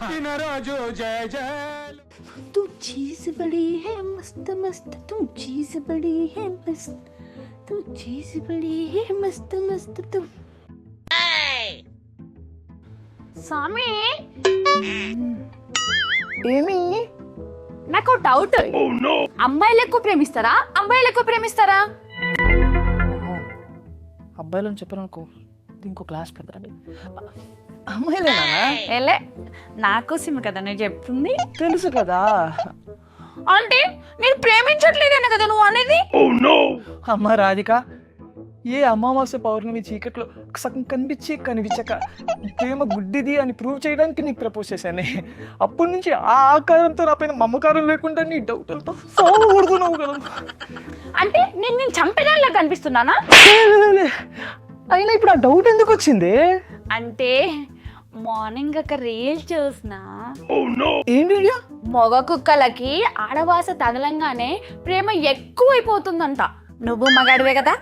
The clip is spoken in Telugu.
రాజు జయ జయ तू चीज बड़ी है मस्त मस्त तू चीज बड़ी है मस्त तू चीज बड़ी है मस्त मस्त तू స్వామి ఏమి నాకు డౌట్ అమ్మాయిలు ఎక్కువ ప్రేమిస్తారా అమ్మాయిలు ఎక్కువ ప్రేమిస్తారా అబ్బాయిలను చెప్పాను అనుకో ఇంకో క్లాస్ పెద్దరండి అమ్మాయిలేనా ఏలే. నాకోసం కదా నేను చెప్తుంది. తెలుసు కదా. అంటే నేను ప్రేమించట్లేదనే కదా నువ్వు అనేది? అమ్మ రాధిక ఏ అమావాస్య పౌర్ణమి చీకట్లో సగం కనిపించి కనిపించక ప్రేమ గుడ్డిది అని ప్రూవ్ చేయడానికి నీకు ప్రపోజ్ చేశానే. అప్పటి నుంచి ఆ ఆకారంతో నా పైన మమకారం లేకుండా నీ డౌట్లతో సాగు కొడుతున్నావు కదా. అంటే నేను నేను చంపేదానిలా కనిపిస్తున్నానా. అయినా ఇప్పుడు ఆ డౌట్ ఎందుకు వచ్చింది? అంటే మార్నింగ్ ఒక రీల్ చూసిన. ఏంటి ఇది? మగ కుక్కలకి ఆడవాస తగలంగానే ప్రేమ ఎక్కువైపోతుందంట. నువ్వు మగాడివే కదా?